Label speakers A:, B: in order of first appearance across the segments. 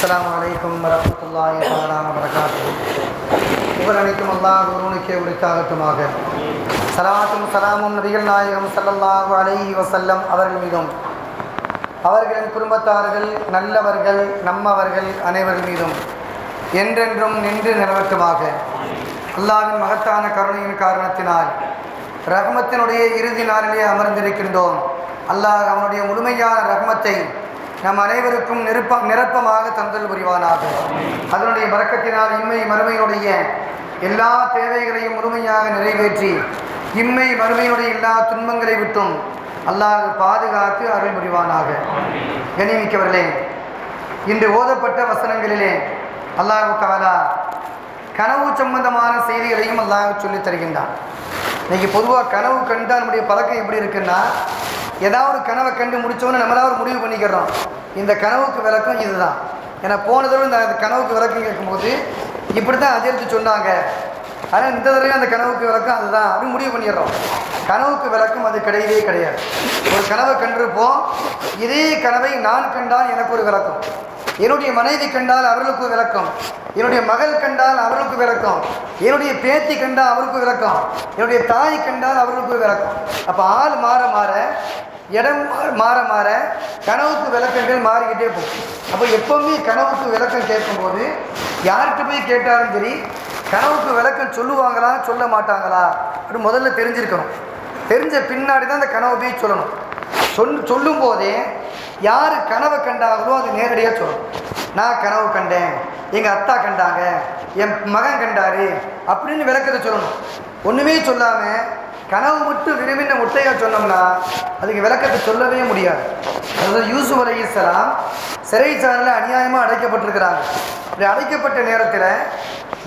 A: அஸ்லாம் அலைக்கும் வரமத்துல்லாஹி வரகாத்து வபரகாத்துஹு அனைத்தும் அல்லாஹ் ஒருவனுக்கே உரித்தாகட்டுமாக சலாத்தும் சலாமும் நபிகள் நாயகம் சல்லல்லாஹு அலைஹி வசல்லம் அவர்கள் மீதும் அவர்களின் குடும்பத்தார்கள் நல்லவர்கள் நம்மவர்கள் அனைவர் மீதும் என்றென்றும் நின்று நிலவட்டுமாக அல்லாவின் மகத்தான கருணையின் காரணத்தினால் ரஹ்மத்தினுடைய இறுதி நாளிலே அமர்ந்திருக்கின்றோம் அல்லாஹ் அவனுடைய முழுமையான ரஹ்மத்தை நம் அனைவருக்கும் நிருப்ப நிரப்பமாக தந்தல் புரிவானாக. அதனுடைய பறக்கத்தினால் இம்மை மறுமையுடைய எல்லா தேவைகளையும் முழுமையாக நிறைவேற்றி இம்மை மறுமையுடைய எல்லா துன்பங்களை விட்டும் அல்லாஹ் பாதுகாத்து அருள் புரிவானாக. கணிமிக்கவர்களே இன்று ஓதப்பட்ட வசனங்களிலே அல்லாஹு தாலா கனவு சம்பந்தமான செய்திகளையும் அல்லாஹ் சொல்லித் தருகின்றான் இன்னைக்கு பொதுவாக கனவு கண்டா நம்முடைய பழக்கம் எப்படி இருக்குன்னா ஏதாவது ஒரு கனவை கண்டு முடித்தோன்னு நம்மளாக ஒரு முடிவு பண்ணிக்கிறோம். இந்த கனவுக்கு விளக்கம் இதுதான். ஏன்னா போன தடவை இந்த அந்த கனவுக்கு விளக்கம் கேட்கும்போது இப்படி தான் அதிர்த்து சொன்னாங்க. ஆனால் இந்த தடவை அந்த கனவுக்கு விளக்கம் அதுதான். அப்படின்னு முடிவு பண்ணிடுறோம். கனவுக்கு விளக்கம் அது கிடையவே கிடையாது. ஒரு கனவை கண்டிருப்போம். இதே கனவை நான் கண்டால் எனக்கு ஒரு விளக்கம். என்னுடைய மனைவி கண்டால் அவர்களுக்கு விளக்கம். என்னுடைய மகள் கண்டால் அவர்களுக்கு விளக்கம். என்னுடைய பேத்தி கண்டால் அவருக்கு விளக்கம். என்னுடைய தாய் கண்டால் அவர்களுக்கு விளக்கம். அப்போ ஆள் மாற மாற இடம் மாற மாற கனவுக்கு விளக்கங்கள் மாறிக்கிட்டே போகும். அப்போ எப்போவுமே கனவுக்கு விளக்கம் கேட்கும்போது யார்கிட்ட போய் கேட்டாலும் சரி கனவுக்கு விளக்கம் சொல்லுவாங்களா சொல்ல மாட்டாங்களா அப்படின்னு முதல்ல தெரிஞ்சிருக்கணும். தெரிஞ்ச பின்னாடி தான் அந்த கனவை போய் சொல்லணும். சொல் சொல்லும் போதே யார் கனவை கண்டாங்களோ அது நேரடியாக சொல்லணும். நான் கனவு கண்டேன் எங்கள் அத்தா கண்டாங்க என் மகன் கண்டாரு அப்படின்னு விளக்கத்தை சொல்லணும். ஒன்றுமே சொல்லாமல் கனவு மட்டும் விரும்பின முட்டையாக சொன்னோம்னா அதுக்கு விளக்கத்தை சொல்லவே முடியாது. அதாவது யூசுப் அலைஹிஸ்ஸலாம் சிறைச்சாலையில் அநியாயமாக அடைக்கப்பட்டிருக்கிறாங்க. அப்படி அடைக்கப்பட்ட நேரத்தில்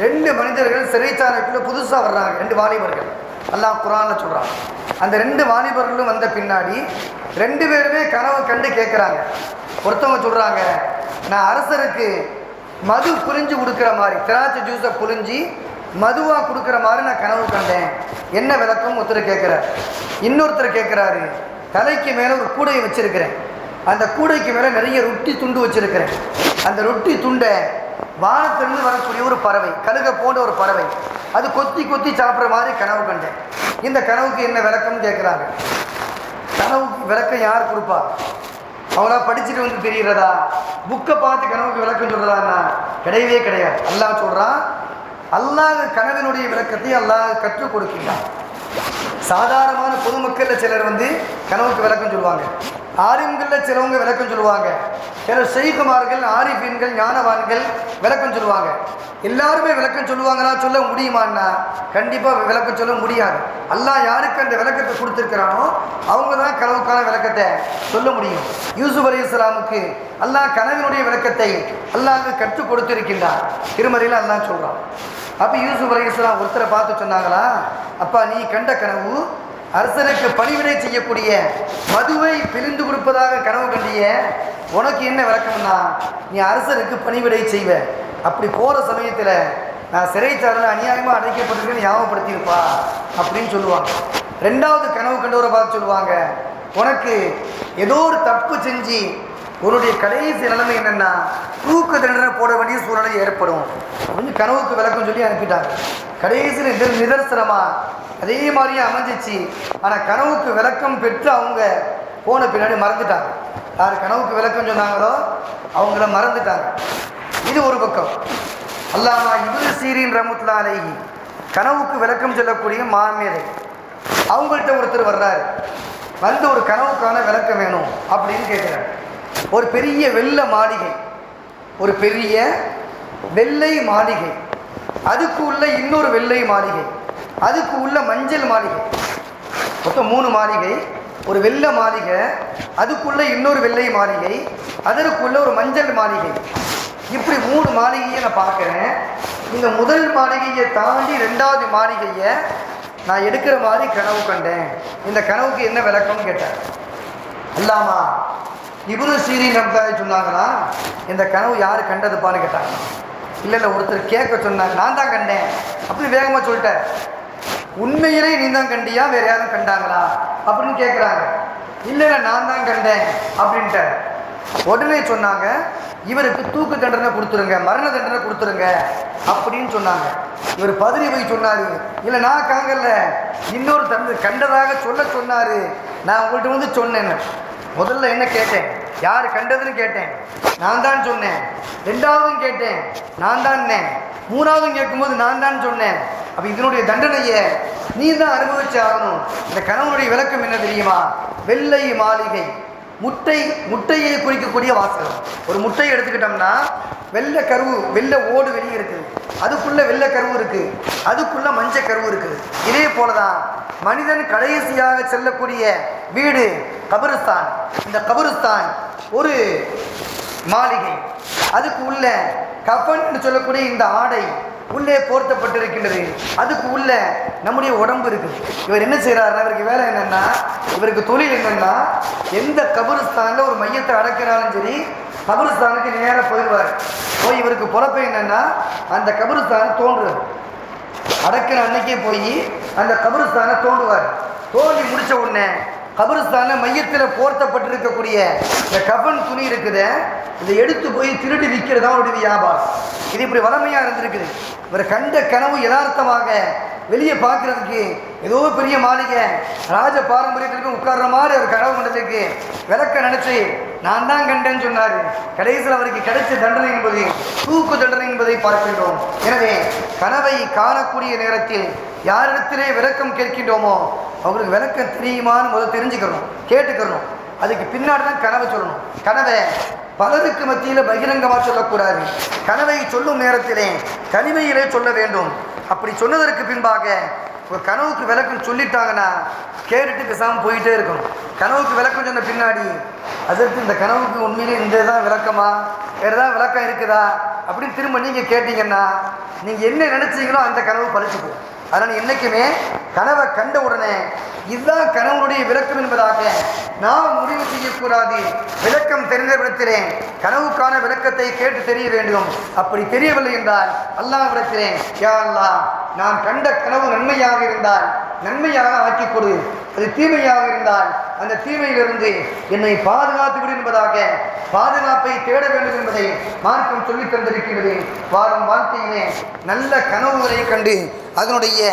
A: ரெண்டு மனிதர்கள் சிறைச்சாலைக்குள்ளே புதுசாக வர்றாங்க ரெண்டு வாலிபர்கள். எல்லாம் குரானில் சொல்கிறாங்க அந்த ரெண்டு வாலிபர்களும் வந்த பின்னாடி ரெண்டு பேருமே கனவு கண்டு கேட்குறாங்க ஒருத்தவங்க சொல்கிறாங்க நான் அரசருக்கு மது புரிஞ்சு கொடுக்குற மாதிரி திராட்சை ஜூஸை புரிஞ்சு மதுவாக கொடுக்குற மாதிரி நான் கனவு கண்டேன். என்ன விளக்கம் ஒருத்தர் கேட்குறார்? இன்னொருத்தர் கேட்குறாரு தலைக்கு மேலே ஒரு கூடையை வச்சுருக்கிறேன். அந்த கூடைக்கு மேலே நிறைய ரொட்டி துண்டு வச்சிருக்கிறேன். அந்த ரொட்டி துண்டை வானத்திலிருந்து வரக்கூடிய ஒரு பறவை கழுக போன்ற ஒரு பறவை. அது கொத்தி கொத்தி சாப்பிட்ற மாதிரி கனவு கண்டேன். இந்த கனவுக்கு என்ன விளக்கம்னு கேட்குறாங்க கனவுக்கு விளக்கம் யார் கொடுப்பா? அவங்களா படிச்சுட்டு வந்து தெரிகிறதா புக்கை பார்த்து கனவுக்கு விளக்கம் சொல்கிறதான்னா கிடையவே கிடையாது. எல்லாம் சொல்கிறான் அல்லாஹ் கனவினுடைய விளக்கத்தை அல்லாஹ் கற்றுக் கொடுக்கின்றான். சாதாரணமான பொதுமக்களில் சிலர் வந்து கனவுக்கு விளக்கம் சொல்லுவாங்க. ஆரிம்களில் சிலவங்க விளக்கம் சொல்லுவாங்க. ஏன்னா செய்குமார்கள் ஆரிஃபீன்கள் ஞானவான்கள் விளக்கம் சொல்லுவாங்க. எல்லாருமே விளக்கம் சொல்லுவாங்களா? சொல்ல முடியுமான்னா? கண்டிப்பாக விளக்கம் சொல்ல முடியாது. அல்லா யாருக்கு அந்த விளக்கத்தை கொடுத்துருக்கிறானோ அவங்க தான் கனவுக்கான விளக்கத்தை சொல்ல முடியும். யூசுப் அலி இஸ்லாமுக்கு அல்லாஹ் கனவினுடைய விளக்கத்தை அல்லாஹ் கற்றுக் கொடுத்திருக்கின்றார். திருமறையில் அல்லா சொல்கிறான் அப்போ யூசுப் அலி இஸ்லாம் ஒருத்தரை பார்த்து சொன்னாங்களா? அப்பா நீ கண்ட கனவு அரசனுக்கு பணிவிடை செய்யக்கூடிய மதுவை பிரிந்து கொடுப்பதாக கனவு கண்டிய உனக்கு என்ன விளக்கம்னா நீ அரசருக்கு பணிவிடை செய்வ. அப்படி போகிற சமயத்தில் நான் சிறைச்சாரில் அநியாயமாக அடைக்கப்பட்டிருக்கேன்னு ஞாபகப்படுத்தியிருப்பா அப்படின்னு சொல்லுவாங்க. ரெண்டாவது கனவு கண்டவரை பார்த்து சொல்லுவாங்க உனக்கு ஏதோ ஒரு தப்பு செஞ்சு உன்னுடைய கடைசி நிலைமை என்னென்னா தூக்கு தண்டனை போட வேண்டிய சூழ்நிலை ஏற்படும். அப்படின்னு கனவுக்கு விளக்கம் சொல்லி அனுப்பிட்டாங்க. கடைசியில் நிதர் நிதர்சனமாக அதே மாதிரியே அமைஞ்சிச்சு. ஆனால் கனவுக்கு விளக்கம் பெற்று அவங்க போன பின்னாடி மறந்துட்டாங்க. யார் கனவுக்கு விளக்கம் சொன்னாங்களோ அவங்கள மறந்துட்டாங்க. இது ஒரு பக்கம். அல்லாமா இபுல் சீரின் ரமுத்லா அலைஹி கனவுக்கு விளக்கம் சொல்லக்கூடிய மாமேதை அவங்கள்ட்ட ஒருத்தர் வர்றாரு. வந்து ஒரு கனவுக்கான விளக்கம் வேணும் அப்படின்னு கேட்குறாரு. ஒரு பெரிய வெள்ளை மாளிகை. ஒரு பெரிய வெள்ளை மாளிகை. அதுக்கு உள்ள இன்னொரு வெள்ளை மாளிகை. அதுக்கு உள்ள மஞ்சள் மாளிகை. மொத்தம் மூணு மாளிகை. ஒரு வெள்ளை மாளிகை அதுக்குள்ளே இன்னொரு வெள்ளை மாளிகை அதற்குள்ளே ஒரு மஞ்சள் மாளிகை. இப்படி மூணு மாளிகையை நான் பார்க்குறேன். இந்த முதல் மாளிகையை தாண்டி ரெண்டாவது மாளிகையை நான் எடுக்கிற மாதிரி கனவு கண்டேன். இந்த கனவுக்கு என்ன விளக்கம்னு கேட்டேன் இல்லாமா இவரு சீரி நம்தாய் சொன்னாங்கன்னா இந்த கனவு யார் கண்டதுப்பான்னு கேட்டாங்க. இல்லை இல்லை ஒருத்தர் கேட்க சொன்னாங்க நான் தான் கண்டேன். அப்படி வேகமாக சொல்லிட்டேன் உண்மையிலே நீ தான் கண்டியா? வேறு யாரும் கண்டாங்களா? அப்படின்னு கேட்குறாங்க இல்லைன்னா நான் தான் கண்டேன் அப்படின்ட்டு உடனே சொன்னாங்க இவருக்கு தூக்கு தண்டனை கொடுத்துருங்க மரண தண்டனை கொடுத்துருங்க அப்படின்னு சொன்னாங்க. இவர் பதறி போய் சொன்னாரு இல்லை நான் காங்கல்ல. இன்னொரு தந்து கண்டதாக சொல்ல சொன்னாரு. நான் உங்கள்கிட்ட வந்து சொன்னேன்னு முதல்ல என்ன கேட்டேன்? யார் கண்டதுன்னு கேட்டேன். நான் தான் சொன்னேன். ரெண்டாவதும் கேட்டேன். நான் தான் மூணாவதும் கேட்கும்போது நான் தான் சொன்னேன். அப்போ இதனுடைய தண்டனையை நீ தான் அனுபவிச்சு ஆகணும். இந்த கணவனுடைய விளக்கம் என்ன தெரியுமா? வெள்ளை மாளிகை. முட்டை முட்டையை குறிக்கக்கூடிய வாசகம் ஒரு முட்டையை எடுத்துக்கிட்டோம்னா வெள்ளை கருவு வெள்ளை ஓடு வெளியே இருக்குது அதுக்குள்ளே வெள்ளை கருவு இருக்குது அதுக்குள்ளே மஞ்சள் கருவு இருக்குது இதே போல தான் மனிதன் கடைசியாக செல்லக்கூடிய வீடு கபருஸ்தான். இந்த கபருஸ்தான் ஒரு மாளிகை. அதுக்கு உள்ள கஃபன் என்று சொல்லக்கூடிய இந்த ஆடை. உள்ளே போர்த்தப்பட்டிருக்கின்றது. அதுக்கு உள்ள நம்முடைய உடம்பு இருக்குது இவர் என்ன செய்கிறாருன்னா இவருக்கு வேலை என்னென்னா இவருக்கு தொழில் என்னென்னா எந்த கபருஸ்தானில் ஒரு மையத்தை அடக்கினாலும் சரி கபருஸ்தானுக்கு நேராக போயிடுவார். போய் இவருக்கு பொழப்பு என்னென்னா அந்த கபருஸ்தானை தோன்றுறது அடக்கிற அன்னைக்கே போய் அந்த கபருஸ்தானை தோண்டுவார். தோண்டி முடித்த உடனே கபருஸ்தான மையத்தில் போர்த்தப்பட்டிருக்கக்கூடிய இந்த கபன் துணி இருக்குது. இதை எடுத்து போய் திருடி விற்கிறது தான் அவருடைய வியாபாரம். இது இப்படி வளமையாக இருந்திருக்குது. இவர் கண்ட கனவு யதார்த்தமாக வெளியே பார்க்கறதுக்கு ஏதோ பெரிய மாளிகை. ராஜ பாரம்பரியத்திற்கு உட்கார்ற மாதிரி ஒரு கனவு கண்டதுக்கு விளக்க நினச்சி நான் தான் கண்டேன்னு சொன்னார். கடைசியில் அவருக்கு கிடைச்ச தண்டனை என்பது தூக்கு தண்டனை என்பதை பார்க்கின்றோம். எனவே கனவை காணக்கூடிய நேரத்தில் யாரிடத்திலே விளக்கம் கேட்கின்றோமோ அவங்களுக்கு விளக்கம் தெரியுமான்னு முதல் தெரிஞ்சுக்கிறணும் கேட்டுக்கிறணும். அதுக்கு பின்னாடி தான் கனவை சொல்லணும். கனவை பலருக்கு மத்தியில் பகிரங்கமாக சொல்லக்கூடாது. கனவை சொல்லும் நேரத்திலே தனிமையிலே சொல்ல வேண்டும். அப்படி சொன்னதற்கு பின்பாக ஒரு கனவுக்கு விளக்கம் சொல்லிட்டாங்கன்னா கேட்டுட்டு பேசாமல் போயிட்டே இருக்கணும் கனவுக்கு விளக்கம் சொன்ன பின்னாடி அதற்கு இந்த கனவுக்கு உண்மையிலே இந்த தான் விளக்கமா? வேறு ஏதாவது விளக்கம் இருக்குதா? அப்படின்னு திரும்ப நீங்கள் கேட்டிங்கன்னா நீங்கள் என்ன நினச்சிங்களோ அந்த கனவு பறிச்சுக்கும் அதனால் என்றைக்குமே கனவை கண்ட உடனே இதுதான் கனவுடைய விளக்கம் என்பதாக நாம் முடிவு செய்யக்கூடாது விளக்கம் தெரிந்த விடத்திலே கனவுக்கான விளக்கத்தை கேட்டு தெரிய வேண்டும். அப்படி தெரியவில்லை என்றால் அல்லாஹ் விடத்திலேன் யா அல்லாஹ் நான் கண்ட கனவு நன்மையாக இருந்தால் நன்மையாக ஆக்கிக் கொடு. அது தீமையாக இருந்தால் அந்த தீமையிலிருந்து என்னை பாதுகாத்து விடு என்பதாக பாதுகாப்பை தேட வேண்டும் என்பதை மார்க்கம் சொல்லித் தந்திருக்கிறது வாரும் வாழ்க்கையிலே நல்ல கனவுகளை கண்டு அதனுடைய